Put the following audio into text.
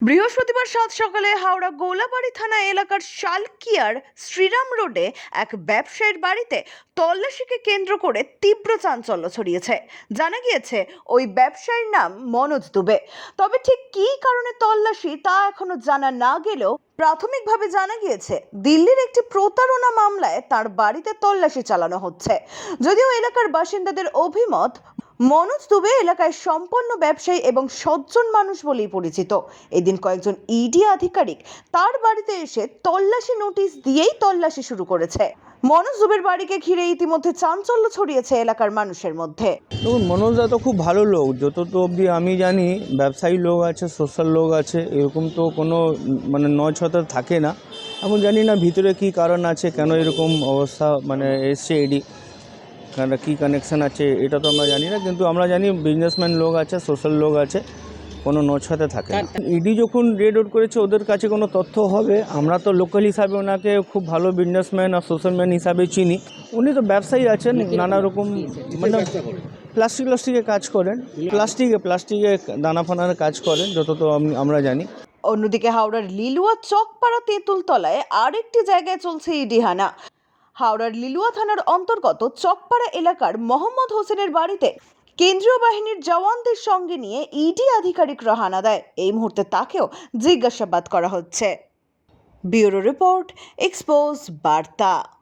বৃহস্পতিবার সাত সকালে হাওড়া গোলাবাড়ি থানা এলাকার শালকিয়ার শ্রীরাম রোডে এক ব্যবসায়ীর বাড়িতে তল্লাশিকে কেন্দ্র করে তীব্র চাঞ্চল্য ছড়িয়েছে। জানা গিয়েছে, ওই ব্যবসায়ীর নাম মনোজ দুবে। তবে ঠিক কী কারণে তল্লাশি তা এখনও জানা না গেলেও প্রাথমিকভাবে জানা গিয়েছে, দিল্লির একটি প্রতারণা মামলায় তার বাড়িতে তল্লাশি চালানো হচ্ছে। যদিও এলাকার বাসিন্দাদের অভিমত মনোজ দুবে এলাকায় সম্পন্ন ব্যবসায়ী এবং সজ্জন মানুষ বলেই পরিচিত। এদিন কয়েকজন ইডি আধিকারিক তার বাড়িতে এসে তল্লাশি নোটিশ দিয়েই তল্লাশি শুরু করেছে। মনোজ দুবের বাড়িকে ঘিরে ইতিমধ্যে চাঞ্চল্য ছড়িয়েছে এলাকার মানুষের মধ্যে। মনোজদা তো খুব ভালো লোক। যত তো অবধি আমি জানি, ব্যবসায়ী লোক আছে সোশ্যাল লোক আছে, এরকম তো কোনো মানে নয় ছতা থাকে না। এখন জানি না ভিতরে কি কারণ আছে, কেন এরকম অবস্থা মানে এসছে এডি কী কানেকশান আছে এটা তো আমরা জানি না কিন্তু আমরা জানি বিজনেসম্যান লোক আছে সোশ্যাল লোক আছে কোনো নছতে থাকে ইডি যখন রেড আউট করেছে ওদের কাছে কোনো তথ্য হবে আমরা তো লোকাল হিসাবে ওনাকে খুব ভালো বিজনেসম্যান আর সোশ্যালম্যান হিসাবে চিনি। উনি তো ব্যবসায়ী আছেন নানা রকম মানে প্লাস্টিক প্লাস্টিকে কাজ করেন। প্লাস্টিকে প্লাস্টিকে দানা ফানার কাজ করেন যত তো আমি- আমরা জানি। অন্যদিকে হাওড়ার লিলুয়া চকপাড়া তেঁতুলতলায় আরেকটি জায়গায় চলছে ইডিহানা হাওড়ার লিলুয়া থানার অন্তর্গত চকপাড়া এলাকার মোহাম্মদ হোসেনের বাড়িতে কেন্দ্রীয় বাহিনীর জওয়ানদের সঙ্গে নিয়ে ইডি আধিকারিক রহানা দেয়। এই মুহূর্তে তাকেও জিজ্ঞাসাবাদ করা হচ্ছে। ব্যুরো রিপোর্ট, এক্সপোজ, বার্তা।